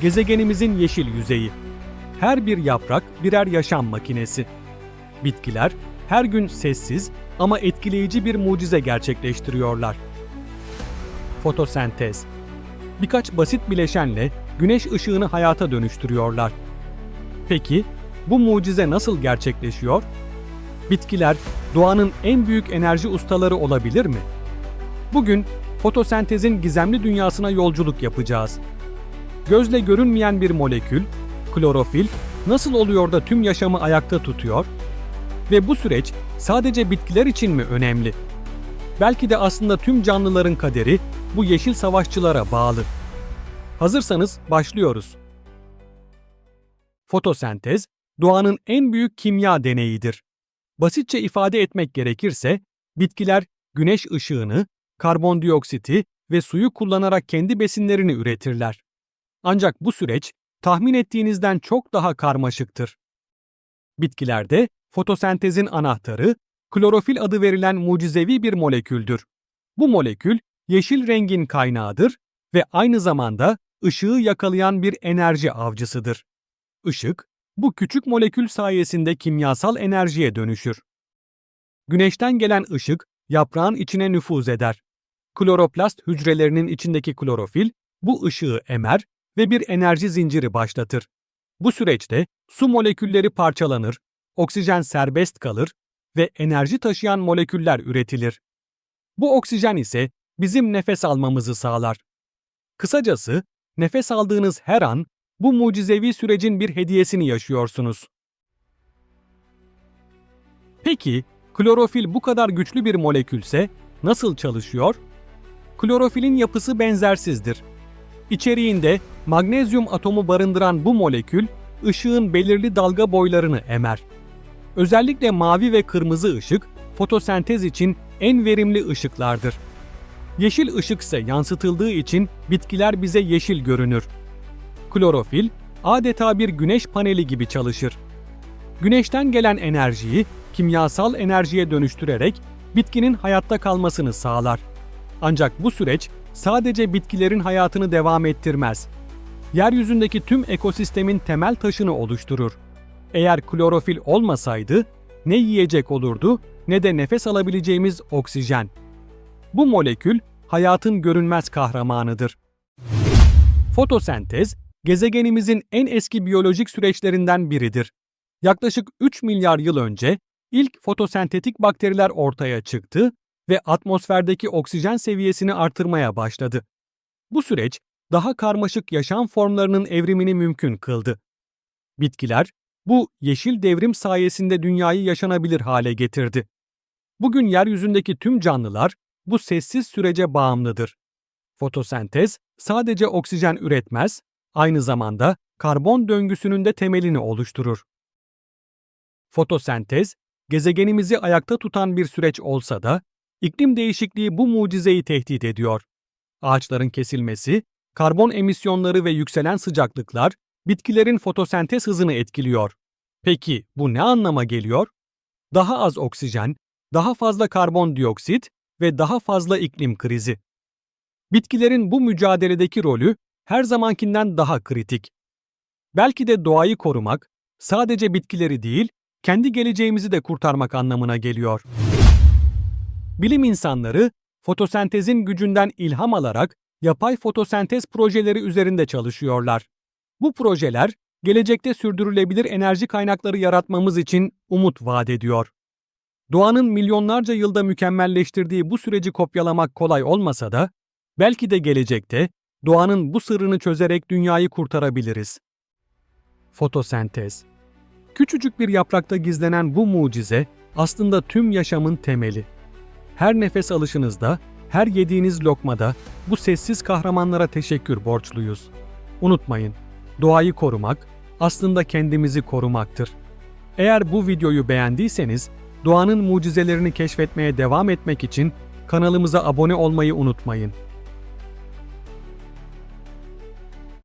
gezegenimizin yeşil yüzeyi. Her bir yaprak birer yaşam makinesi. Bitkiler her gün sessiz ama etkileyici bir mucize gerçekleştiriyorlar. Fotosentez Birkaç basit bileşenle güneş ışığını hayata dönüştürüyorlar. Peki bu mucize nasıl gerçekleşiyor? Bitkiler doğanın en büyük enerji ustaları olabilir mi? Bugün fotosentezin gizemli dünyasına yolculuk yapacağız. Gözle görünmeyen bir molekül, klorofil, nasıl oluyor da tüm yaşamı ayakta tutuyor? Ve bu süreç sadece bitkiler için mi önemli? Belki de aslında tüm canlıların kaderi bu yeşil savaşçılara bağlı. Hazırsanız başlıyoruz. Fotosentez, doğanın en büyük kimya deneyidir. Basitçe ifade etmek gerekirse, bitkiler güneş ışığını, karbondioksiti ve suyu kullanarak kendi besinlerini üretirler. Ancak bu süreç tahmin ettiğinizden çok daha karmaşıktır. Bitkilerde fotosentezin anahtarı klorofil adı verilen mucizevi bir moleküldür. Bu molekül yeşil rengin kaynağıdır ve aynı zamanda ışığı yakalayan bir enerji avcısıdır. Işık, bu küçük molekül sayesinde kimyasal enerjiye dönüşür. Güneşten gelen ışık yaprağın içine nüfuz eder. Kloroplast hücrelerinin içindeki klorofil bu ışığı emer ve bir enerji zinciri başlatır. Bu süreçte su molekülleri parçalanır, oksijen serbest kalır ve enerji taşıyan moleküller üretilir. Bu oksijen ise bizim nefes almamızı sağlar. Kısacası nefes aldığınız her an bu mucizevi sürecin bir hediyesini yaşıyorsunuz. Peki, klorofil bu kadar güçlü bir molekülse nasıl çalışıyor? Klorofilin yapısı benzersizdir. İçeriğinde magnezyum atomu barındıran bu molekül, ışığın belirli dalga boylarını emer. Özellikle mavi ve kırmızı ışık, fotosentez için en verimli ışıklardır. Yeşil ışık ise yansıtıldığı için bitkiler bize yeşil görünür. Klorofil adeta bir güneş paneli gibi çalışır. Güneşten gelen enerjiyi kimyasal enerjiye dönüştürerek bitkinin hayatta kalmasını sağlar. Ancak bu süreç sadece bitkilerin hayatını devam ettirmez. Yeryüzündeki tüm ekosistemin temel taşını oluşturur. Eğer klorofil olmasaydı ne yiyecek olurdu ne de nefes alabileceğimiz oksijen. Bu molekül hayatın görünmez kahramanıdır. Fotosentez, gezegenimizin en eski biyolojik süreçlerinden biridir. Yaklaşık 3 milyar yıl önce ilk fotosentetik bakteriler ortaya çıktı ve atmosferdeki oksijen seviyesini artırmaya başladı. Bu süreç daha karmaşık yaşam formlarının evrimini mümkün kıldı. Bitkiler bu yeşil devrim sayesinde dünyayı yaşanabilir hale getirdi. Bugün yeryüzündeki tüm canlılar bu sessiz sürece bağımlıdır. Fotosentez sadece oksijen üretmez, aynı zamanda karbon döngüsünün de temelini oluşturur. Fotosentez, gezegenimizi ayakta tutan bir süreç olsa da, iklim değişikliği bu mucizeyi tehdit ediyor. Ağaçların kesilmesi, karbon emisyonları ve yükselen sıcaklıklar bitkilerin fotosentez hızını etkiliyor. Peki bu ne anlama geliyor? Daha az oksijen, daha fazla karbondioksit ve daha fazla iklim krizi. Bitkilerin bu mücadeledeki rolü her zamankinden daha kritik. Belki de doğayı korumak sadece bitkileri değil, kendi geleceğimizi de kurtarmak anlamına geliyor. Bilim insanları fotosentezin gücünden ilham alarak yapay fotosentez projeleri üzerinde çalışıyorlar. Bu projeler gelecekte sürdürülebilir enerji kaynakları yaratmamız için umut vaat ediyor. Doğanın milyonlarca yılda mükemmelleştirdiği bu süreci kopyalamak kolay olmasa da belki de gelecekte doğanın bu sırrını çözerek dünyayı kurtarabiliriz. Fotosentez Küçücük bir yaprakta gizlenen bu mucize aslında tüm yaşamın temeli. Her nefes alışınızda, her yediğiniz lokmada bu sessiz kahramanlara teşekkür borçluyuz. Unutmayın, doğayı korumak aslında kendimizi korumaktır. Eğer bu videoyu beğendiyseniz, doğanın mucizelerini keşfetmeye devam etmek için kanalımıza abone olmayı unutmayın.